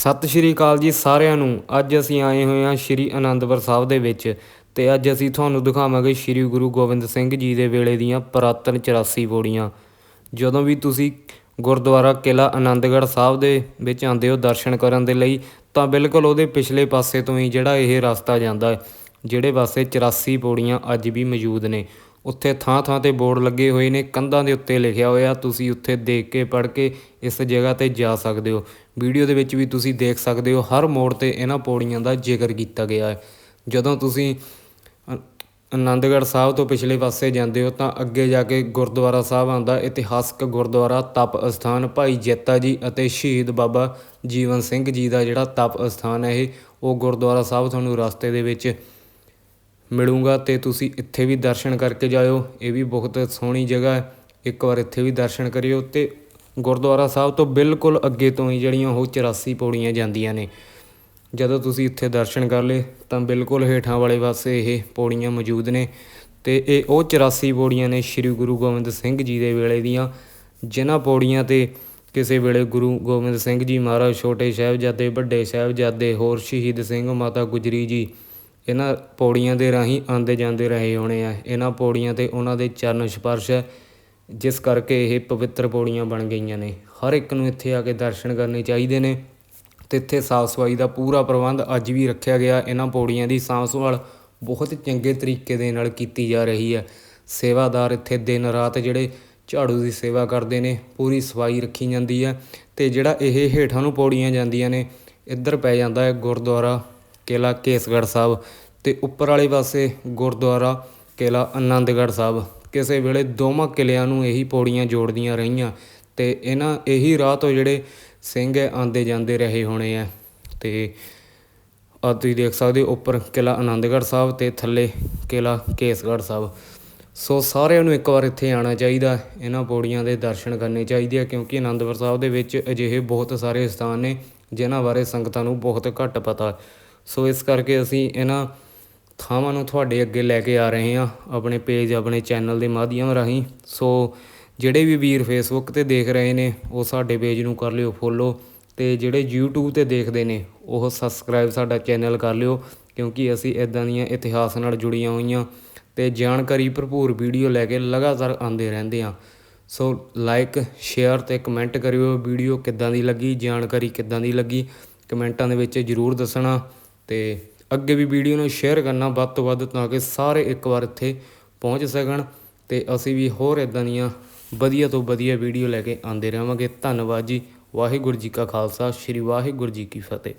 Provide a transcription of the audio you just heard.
ਸਤਿ ਸ਼੍ਰੀ ਅਕਾਲ ਜੀ ਸਾਰਿਆਂ ਨੂੰ। ਅੱਜ ਅਸੀਂ ਆਏ ਹੋਏ ਹਾਂ ਸ਼੍ਰੀ ਅਨੰਦਪੁਰ ਸਾਹਿਬ ਦੇ ਵਿੱਚ ਤੇ ਅੱਜ ਅਸੀਂ ਤੁਹਾਨੂੰ ਦਿਖਾਵਾਂਗੇ ਸ਼੍ਰੀ ਗੁਰੂ ਗੋਬਿੰਦ ਸਿੰਘ ਜੀ ਦੇ ਵੇਲੇ ਦੀਆਂ ਪੁਰਾਤਨ 84 ਪੌੜੀਆਂ। ਜਦੋਂ ਵੀ ਤੁਸੀਂ ਗੁਰਦੁਆਰਾ ਕਿਲਾ ਆਨੰਦਗੜ੍ਹ ਸਾਹਿਬ ਦੇ ਵਿੱਚ ਆਉਂਦੇ ਹੋ ਦਰਸ਼ਨ ਕਰਨ ਦੇ ਲਈ, ਤਾਂ ਬਿਲਕੁਲ ਉਹਦੇ ਪਿਛਲੇ ਪਾਸੇ ਤੋਂ ਹੀ ਜਿਹੜਾ ਇਹ ਰਸਤਾ ਜਾਂਦਾ ਹੈ। ਜਿਹੜੇ ਪਾਸੇ 84 ਪੌੜੀਆਂ ਅੱਜ ਵੀ ਮੌਜੂਦ ਨੇ। ਉੱਥੇ ਥਾਂ ਥਾਂ ਤੇ ਬੋਰਡ ਲੱਗੇ ਹੋਏ ਨੇ, ਕੰਧਾਂ ਦੇ ਉੱਤੇ ਲਿਖਿਆ ਹੋਇਆ, ਤੁਸੀਂ ਉੱਥੇ ਦੇਖ ਕੇ, ਪੜ੍ਹ ਕੇ ਇਸ ਜਗ੍ਹਾ ਤੇ ਜਾ ਸਕਦੇ ਹੋ। ਵੀਡੀਓ ਦੇ ਵਿੱਚ ਵੀ ਤੁਸੀਂ ਦੇਖ ਸਕਦੇ ਹੋ, ਹਰ ਮੋੜ ਤੇ ਇਹਨਾਂ ਪੌੜੀਆਂ ਦਾ ਜ਼ਿਕਰ ਕੀਤਾ ਗਿਆ ਹੈ। ਜਦੋਂ ਤੁਸੀਂ ਆਨੰਦਗੜ੍ਹ ਸਾਹਿਬ ਤੋਂ ਪਿਛਲੇ ਪਾਸੇ ਜਾਂਦੇ ਹੋ, ਤਾਂ ਅੱਗੇ ਜਾ ਕੇ ਗੁਰਦੁਆਰਾ ਸਾਹਿਬ ਆਉਂਦਾ, ਇਤਿਹਾਸਕ ਗੁਰਦੁਆਰਾ ਤਪ ਅਸਥਾਨ, ਭਾਈ ਜੇਤਾ ਜੀ ਅਤੇ ਸ਼ਹੀਦ ਬਾਬਾ ਜੀਵਨ ਸਿੰਘ ਜੀ ਦਾ ਜਿਹੜਾ ਤਪ ਅਸਥਾਨ ਹੈ ਇਹ, ਉਹ ਗੁਰਦੁਆਰਾ ਸਾਹਿਬ ਤੁਹਾਨੂੰ ਰਸਤੇ ਦੇ ਵਿੱਚ ਮਿਲੂੰਗਾ ਅਤੇ ਤੁਸੀਂ ਇੱਥੇ ਵੀ ਦਰਸ਼ਨ ਕਰਕੇ ਜਾਇਓ। ਇਹ ਵੀ ਬਹੁਤ ਸੋਹਣੀ ਜਗ੍ਹਾ ਹੈ। ਇੱਕ ਵਾਰ ਇੱਥੇ ਵੀ ਦਰਸ਼ਨ ਕਰਿਓ ਅਤੇ ਗੁਰਦੁਆਰਾ ਸਾਹਿਬ ਤੋਂ ਬਿਲਕੁਲ ਅੱਗੇ ਤੋਂ ਹੀ ਜਿਹੜੀਆਂ ਉਹ 84 ਪੌੜੀਆਂ ਜਾਂਦੀਆਂ ਨੇ। ਜਦੋਂ ਤੁਸੀਂ ਇੱਥੇ ਦਰਸ਼ਨ ਕਰ ਲਏ, ਤਾਂ ਬਿਲਕੁਲ ਹੇਠਾਂ ਵਾਲੇ ਪਾਸੇ ਇਹ ਪੌੜੀਆਂ ਮੌਜੂਦ ਨੇ ਤੇ ਇਹ ਉਹ 84 ਪੌੜੀਆਂ ਨੇ ਸ੍ਰੀ ਗੁਰੂ ਗੋਬਿੰਦ ਸਿੰਘ ਜੀ ਦੇ ਵੇਲੇ ਦੀਆਂ, ਜਿਨ੍ਹਾਂ ਪੌੜੀਆਂ ਤੇ ਕਿਸੇ ਵੇਲੇ ਗੁਰੂ ਗੋਬਿੰਦ ਸਿੰਘ ਜੀ ਮਹਾਰਾਜ ਛੋਟੇ ਸਾਹਿਬਜ਼ਾਦੇ, ਵੱਡੇ ਸਾਹਿਬਜ਼ਾਦੇ, ਹੋਰ ਸ਼ਹੀਦ ਸਿੰਘ ਮਾਤਾ ਗੁਜਰੀ ਜੀ ਇਹਨਾਂ ਪੌੜੀਆਂ ਦੇ ਰਾਹੀਂ ਆਉਂਦੇ ਜਾਂਦੇ ਰਹੇ ਹੋਣੇ ਆ। ਇਹਨਾਂ ਪੌੜੀਆਂ ਤੇ ਉਹਨਾਂ ਦੇ ਚਰਨ ਸਪਰਸ਼ ਹੈ, ਜਿਸ ਕਰਕੇ ਇਹ ਪਵਿੱਤਰ ਪੌੜੀਆਂ ਬਣ ਗਈਆਂ ਨੇ। ਹਰ ਇੱਕ ਨੂੰ ਇੱਥੇ ਆ ਕੇ ਦਰਸ਼ਨ ਕਰਨੇ ਚਾਹੀਦੇ ਨੇ। ਤੇ ਇੱਥੇ ਸਾਫ਼ ਸਫ਼ਾਈ ਦਾ ਪੂਰਾ ਪ੍ਰਬੰਧ ਅੱਜ ਵੀ ਰੱਖਿਆ ਗਿਆ। ਇਹਨਾਂ ਪੌੜੀਆਂ ਦੀ ਸਾਂਭ ਸੰਭਾਲ ਬਹੁਤ ਚੰਗੇ ਤਰੀਕੇ ਦੇ ਨਾਲ ਕੀਤੀ ਜਾ ਰਹੀ ਹੈ। ਸੇਵਾਦਾਰ ਇੱਥੇ ਦਿਨ ਰਾਤ ਜਿਹੜੇ ਝਾੜੂ ਦੀ ਸੇਵਾ ਕਰਦੇ ਨੇ, ਪੂਰੀ ਸਫ਼ਾਈ ਰੱਖੀ ਜਾਂਦੀ ਹੈ। ਤੇ ਜਿਹੜਾ ਇਹ ਹੇਠਾਂ ਨੂੰ ਪੌੜੀਆਂ ਜਾਂਦੀਆਂ ਨੇ, ਇੱਧਰ ਪੈ ਜਾਂਦਾ ਹੈ ਗੁਰਦੁਆਰਾ ਕਿਲਾ ਕੇਸਗੜ੍ਹ ਸਾਹਿਬ ਤੇ ਉੱਪਰ ਵਾਲੇ ਪਾਸੇ ਗੁਰਦੁਆਰਾ ਕਿਲਾ ਆਨੰਦਗੜ੍ਹ ਸਾਹਿਬ। ਕਿਸੇ ਵੇਲੇ ਦੋਵਾਂ ਕਿਲਿਆਂ ਨੂੰ ਇਹੀ ਪੌੜੀਆਂ ਜੋੜਦੀਆਂ ਰਹੀਆਂ ਤੇ ਇਹਨਾਂ ਇਹੀ ਰਾਹ ਤੋਂ ਜਿਹੜੇ ਸਿੰਘ ਹੈ ਆਉਂਦੇ ਜਾਂਦੇ ਰਹੇ ਹੋਣੇ ਆ। ਤੇ ਆ ਤੁਸੀਂ ਦੇਖ ਸਕਦੇ ਹੋ ਉੱਪਰ ਕਿਲਾ ਆਨੰਦਗੜ੍ਹ ਸਾਹਿਬ ਤੇ ਥੱਲੇ ਕਿਲਾ ਕੇਸਗੜ੍ਹ ਸਾਹਿਬ। ਸੋ ਸਾਰਿਆਂ ਨੂੰ ਇੱਕ ਵਾਰ ਇੱਥੇ ਆਉਣਾ ਚਾਹੀਦਾ, ਇਹਨਾਂ ਪੌੜੀਆਂ ਦੇ ਦਰਸ਼ਨ ਕਰਨੇ ਚਾਹੀਦੇ ਆ ਕਿਉਂਕਿ ਆਨੰਦਪੁਰ ਸਾਹਿਬ ਦੇ ਵਿੱਚ ਅਜਿਹੇ ਬਹੁਤ ਸਾਰੇ ਸਥਾਨ ਨੇ, ਜਿਨ੍ਹਾਂ ਬਾਰੇ ਸੰਗਤਾਂ ਨੂੰ ਬਹੁਤ ਘੱਟ ਪਤਾ। ਸੋ ਇਸ ਕਰਕੇ ਅਸੀਂ ਇਹਨਾਂ ਥਾਵਾਂ ਨੂੰ ਤੁਹਾਡੇ ਅੱਗੇ ਲੈ ਕੇ ਆ ਰਹੇ ਹਾਂ, ਆਪਣੇ ਪੇਜ ਆਪਣੇ ਚੈਨਲ ਦੇ ਮਾਧਿਅਮ ਰਾਹੀਂ। ਸੋ ਜਿਹੜੇ ਵੀ ਵੀਰ ਫੇਸਬੁੱਕ ਤੇ ਦੇਖ ਰਹੇ ਨੇ, ਉਹ ਸਾਡੇ ਪੇਜ ਨੂੰ ਕਰ ਲਿਓ ਫੋਲੋ ਤੇ ਜਿਹੜੇ YouTube ਤੇ ਦੇਖਦੇ ਨੇ, ਉਹ ਸਬਸਕ੍ਰਾਈਬ ਸਾਡਾ ਚੈਨਲ ਕਰ ਲਿਓ, ਕਿਉਂਕਿ ਅਸੀਂ ਇਦਾਂ ਦੀਆਂ ਇਤਿਹਾਸ ਨਾਲ ਜੁੜੀਆਂ ਹੋਈਆਂ ਤੇ ਜਾਣਕਾਰੀ ਭਰਪੂਰ ਵੀਡੀਓ ਲੈ ਕੇ ਲਗਾਤਾਰ ਆਉਂਦੇ ਰਹਿੰਦੇ ਆ ਸੋ ਲਾਈਕ ਸ਼ੇਅਰ ਤੇ ਕਮੈਂਟ ਕਰਿਓ, ਵੀਡੀਓ ਕਿੱਦਾਂ ਦੀ ਲੱਗੀ, ਜਾਣਕਾਰੀ ਕਿੱਦਾਂ ਦੀ ਲੱਗੀ, ਕਮੈਂਟਾਂ ਦੇ ਵਿੱਚ ਜਰੂਰ ਦੱਸਣਾ। ਤੇ ਅੱਗੇ ਵੀ ਵੀਡੀਓ ਨੂੰ ਸ਼ੇਅਰ ਕਰਨਾ ਵੱਧ ਤੋਂ ਵੱਧ ਤਾਂ ਕਿ ਸਾਰੇ ਇੱਕ ਵਾਰ ਇੱਥੇ ਪਹੁੰਚ ਸਕਣ ਤੇ ਅਸੀਂ ਵੀ ਹੋਰ ਇਦਾਂ ਦੀਆਂ ਵਧੀਆ ਤੋਂ ਵਧੀਆ ਵੀਡੀਓ ਲੈ ਕੇ ਆਉਂਦੇ ਰਹਾਂਗੇ। ਧੰਨਵਾਦ ਜੀ। ਵਾਹਿਗੁਰੂ ਜੀ ਕਾ ਖਾਲਸਾ। ਸ੍ਰੀ ਵਾਹਿਗੁਰੂ ਜੀ ਕੀ ਫਤਿਹ।